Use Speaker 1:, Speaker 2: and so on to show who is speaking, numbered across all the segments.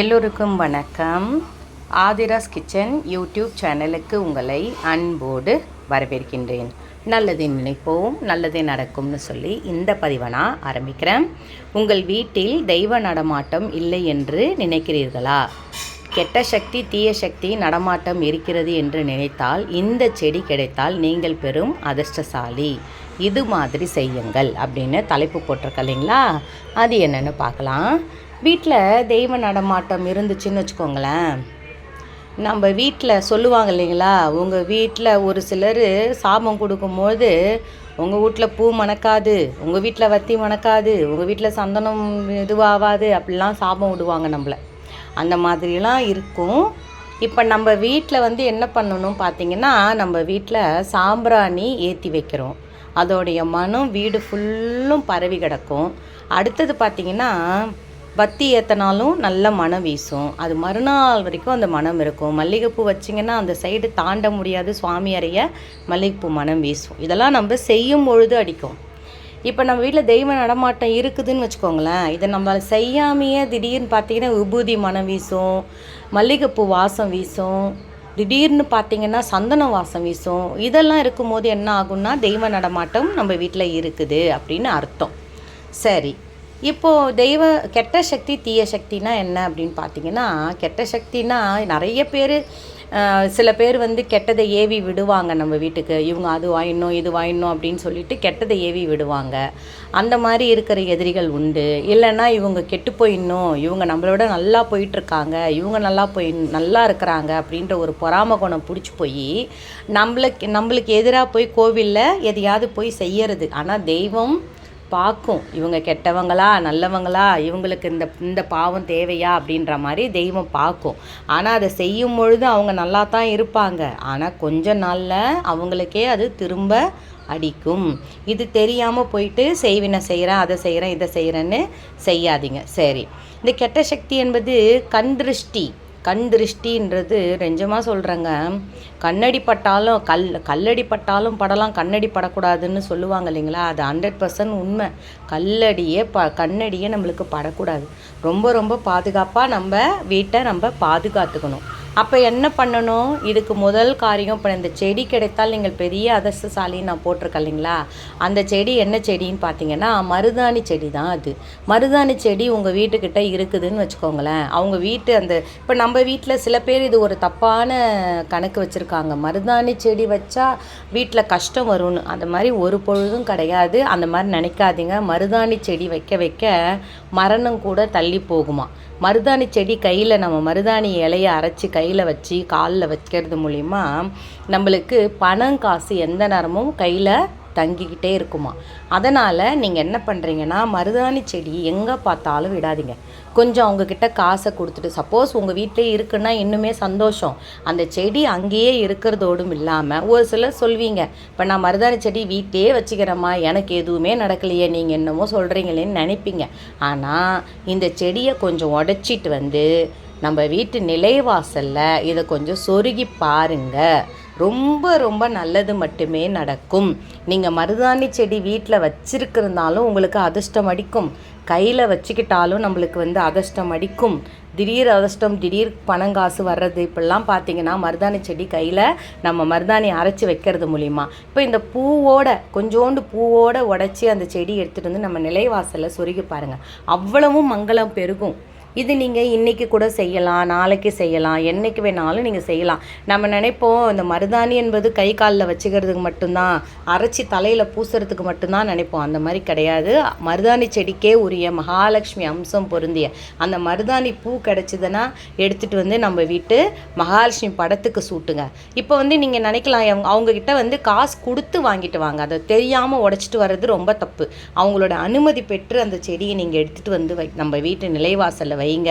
Speaker 1: எல்லோருக்கும் வணக்கம். Aadhira's kitchen YouTube சேனலுக்கு உங்களை அன்போடு வரவேற்கின்றேன். நல்லதை நினைப்போம் நல்லதே நடக்கும்னு சொல்லி இந்த பதிவை நான் ஆரம்பிக்கிறேன். உங்கள் வீட்டில் தெய்வ நடமாட்டம் இல்லை என்று நினைக்கிறீர்களா? கெட்ட சக்தி தீய சக்தி நடமாட்டம் இருக்கிறது என்று நினைத்தால் இந்த செடி கிடைத்தால் நீங்கள் பெறும் அதிர்ஷ்டசாலி. இது மாதிரி செய்யுங்கள் அப்படின்னு தலைப்பு போட்டிருக்க இல்லைங்களா? அது என்னென்னு பார்க்கலாம். வீட்டில் தெய்வ நடமாட்டம் இருந்துச்சுன்னு வச்சுக்கோங்களேன். நம்ம வீட்டில் சொல்லுவாங்க இல்லைங்களா? உங்கள் வீட்டில் ஒரு சிலர் சாபம் கொடுக்கும்போது உங்கள் வீட்டில் பூ மணக்காது உங்கள் வீட்டில் வத்தி மணக்காது உங்கள் வீட்டில் சந்தனம் இதுவாகாது அப்படிலாம் சாபம் விடுவாங்க நம்மளை. அந்த மாதிரிலாம் இருக்கும். இப்போ நம்ம வீட்டில் வந்து என்ன பண்ணணும் பார்த்தீங்கன்னா நம்ம வீட்டில் சாம்பிராணி ஏற்றி வைக்கிறோம். அதோடைய மனம் வீடு ஃபுல்லும் பரவி கிடக்கும். அடுத்தது பார்த்திங்கன்னா பத்தி ஏற்றினாலும் நல்ல மனம் வீசும். அது மறுநாள் வரைக்கும் அந்த மனம் இருக்கும். மல்லிகைப்பூ வச்சிங்கன்னா அந்த சைடு தாண்ட முடியாது. சுவாமி அறைய மல்லிகைப்பூ மனம் வீசும். இதெல்லாம் நம்ம செய்யும் பொழுது அடிக்கும். இப்போ நம்ம வீட்டில் தெய்வ நடமாட்டம் இருக்குதுன்னு வச்சுக்கோங்களேன். இதை நம்ம செய்யாமையே திடீர்னு பார்த்தீங்கன்னா விபூதி மனம் வீசும் மல்லிகைப்பூ வாசம் வீசும் திடீர்னு பார்த்தீங்கன்னா சந்தன வாசம் வீசும். இதெல்லாம் இருக்கும்போது என்ன ஆகும்னா தெய்வ நடமாட்டம் நம்ம வீட்டில் இருக்குது அப்படின்னு அர்த்தம். சரி. இப்போது தெய்வ கெட்ட சக்தி தீய சக்தினா என்ன அப்படின்னு பார்த்தீங்கன்னா கெட்ட சக்தினா நிறைய பேர் சில பேர் வந்து கெட்டதை ஏவி விடுவாங்க நம்ம வீட்டுக்கு. இவங்க அது வாங்கிடணும் இது வாங்கிடணும் அப்படின்னு சொல்லிட்டு கெட்டதை ஏவி விடுவாங்க. அந்த மாதிரி இருக்கிற எதிரிகள் உண்டு. இல்லைன்னா இவங்க கெட்டு போயிடணும் இவங்க நம்மளோட நல்லா போயிட்டுருக்காங்க இவங்க நல்லா போய் நல்லா இருக்கிறாங்க அப்படின்ற ஒரு பொறாம குணம் பிடிச்சி போய் நம்மளுக்கு நம்மளுக்கு எதிராக போய் கோவிலில் எதையாவது போய் செய்யறது. ஆனால் தெய்வம் பார்க்கும். இவங்க கெட்டவங்களா நல்லவங்களா இவங்களுக்கு இந்த இந்த பாவம் தேவையா அப்படின்ற மாதிரி தெய்வம் பார்க்கும். ஆனால் அதை செய்யும் பொழுது அவங்க நல்லா தான் இருப்பாங்க. ஆனால் கொஞ்ச நாளில் அவங்களுக்கே அது திரும்ப அடிக்கும். இது தெரியாமல் போயிட்டு செய்வினை செய்கிறேன் அதை செய்கிறேன் இதை செய்கிறேன்னு செய்யாதீங்க. சரி. இந்த கெட்ட சக்தி என்பது கண் திருஷ்டி. கண் திருஷ்டின்றது ரெஞ்சமாக சொல்கிறேங்க கண்ணடி பட்டாலும் கல் கல்லடி பட்டாலும் படலாம் கண்ணடி படக்கூடாதுன்னு சொல்லுவாங்க இல்லைங்களா? அது ஹண்ட்ரட் பர்சன்ட் உண்மை. கல்லடியே ப கண்ணடியே நம்மளுக்கு படக்கூடாது. ரொம்ப ரொம்ப பாதுகாப்பாக நம்ம வீட்டை நம்ம பாதுகாத்துக்கணும். அப்போ என்ன பண்ணணும்? இதுக்கு முதல் காரியம் இப்போ இந்த செடி கிடைத்தால் நீங்கள் பெரிய அதிர்ஷ்டசாலின்னு நான் போட்டிருக்கேன் இல்லைங்களா? அந்த செடி என்ன செடின்னு பார்த்தீங்கன்னா மருதாணி செடி தான் அது. மருதாணி செடி உங்கள் வீட்டுக்கிட்ட இருக்குதுன்னு வச்சுக்கோங்களேன். அவங்க வீட்டு அந்த இப்போ நம்ம வீட்டில் சில பேர் இது ஒரு தப்பான கணக்கு வச்சுருக்காங்க. மருதாணி செடி வச்சா வீட்டில் கஷ்டம் வரும்னு. அந்த மாதிரி ஒரு பொழுதும் கிடையாது. அந்த மாதிரி நினைக்காதீங்க. மருதாணி செடி வைக்க வைக்க மரணம் கூட தள்ளி போகுமா? மருதாணி செடி கையில் நம்ம மருதாணி இலையை அரைச்சி கை கையில் வச்சு காலில் வைக்கிறது மூலிமா நம்மளுக்கு பணம் காசு எந்த நேரமும் கையில் தங்கிக்கிட்டே இருக்குமா. அதனால் நீங்கள் என்ன பண்ணுறீங்கன்னா மருதாணி செடி எங்கே பார்த்தாலும் விடாதீங்க. கொஞ்சம் அவங்கக்கிட்ட காசை கொடுத்துட்டு சப்போஸ் உங்கள் வீட்டிலே இருக்குன்னா இன்னுமே சந்தோஷம். அந்த செடி அங்கேயே இருக்கிறதோடும் இல்லாமல் ஒரு சிலர் சொல்வீங்க இப்போ நான் மருதாணி செடி வீட்டிலே வச்சுக்கிறேம்மா எனக்கு எதுவுமே நடக்கலையே நீங்கள் என்னமோ சொல்கிறீங்களேன்னு நினைப்பீங்க. ஆனால் இந்த செடியை கொஞ்சம் உடச்சிட்டு வந்து நம்ம வீட்டு நிலைவாசலில் இதை கொஞ்சம் சொருகி பாருங்கள் ரொம்ப ரொம்ப நல்லது மட்டுமே நடக்கும். நீங்கள் மருதாணி செடி வீட்டில் வச்சிருக்கிறதுனாலும் உங்களுக்கு அதிர்ஷ்டம் அடிக்கும். கையில் வச்சுக்கிட்டாலும் நம்மளுக்கு வந்து அதிர்ஷ்டம் அடிக்கும். திடீர் அதிர்ஷ்டம் திடீர் பணங்காசு வர்றது இப்படிலாம் பார்த்தீங்கன்னா மருதாணி செடி கையில் நம்ம மருதாணி அரைச்சி வைக்கிறது மூலிமா இப்போ இந்த பூவோட கொஞ்சோண்டு பூவோட உடச்சி அந்த செடி எடுத்துகிட்டு வந்து நம்ம நிலைவாசலில் சொருகி பாருங்கள் அவ்வளவும் மங்களம் பெருகும். இது நீங்கள் இன்றைக்கி கூட செய்யலாம் நாளைக்கு செய்யலாம் என்றைக்கு வேணாலும் நீங்கள் செய்யலாம். நம்ம நினைப்போம் இந்த மருதாணி என்பது கை காலில் வச்சுக்கிறதுக்கு மட்டும்தான் அரைச்சி தலையில் பூசுறதுக்கு மட்டும்தான் நினைப்போம். அந்த மாதிரி கிடையாது. மருதாணி செடிக்கே உரிய மகாலட்சுமி அம்சம் பொருந்திய அந்த மருதாணி பூ கிடச்சிதுன்னா எடுத்துகிட்டு வந்து நம்ம வீட்டு மகாலட்சுமி படத்துக்கு சூட்டுங்க. இப்போ வந்து நீங்கள் நினைக்கலாம் அவங்க அவங்கக்கிட்ட வந்து காசு கொடுத்து வாங்கிட்டு வாங்க. அதை தெரியாமல் உடச்சிட்டு வர்றது ரொம்ப தப்பு. அவங்களோட அனுமதி பெற்று அந்த செடியை நீங்கள் எடுத்துகிட்டு வந்து வை நம்ம வீட்டு நிலைவாசலில் வைங்க.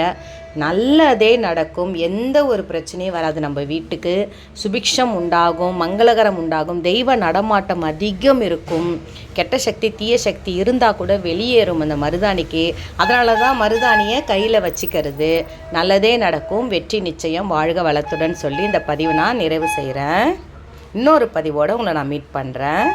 Speaker 1: நல்லதே நடக்கும். எந்த ஒரு பிரச்சனையும் வராது நம்ம வீட்டுக்கு. சுபிக்ஷம் உண்டாகும் மங்களகரம் உண்டாகும். தெய்வ நடமாட்டம் அதிகம் இருக்கும். கெட்ட சக்தி தீய சக்தி இருந்தால் கூட வெளியேறும் அந்த மருதாணிக்கு. அதனால தான் மருதாணியை கையில் வச்சுக்கிறது. நல்லதே நடக்கும். வெற்றி நிச்சயம். வாழ்க வளத்துடன் சொல்லி இந்த பதிவு நான் நிறைவு செய்கிறேன் இன்னொரு பதிவோடு உங்களை நான் மீட் பண்ணுறேன்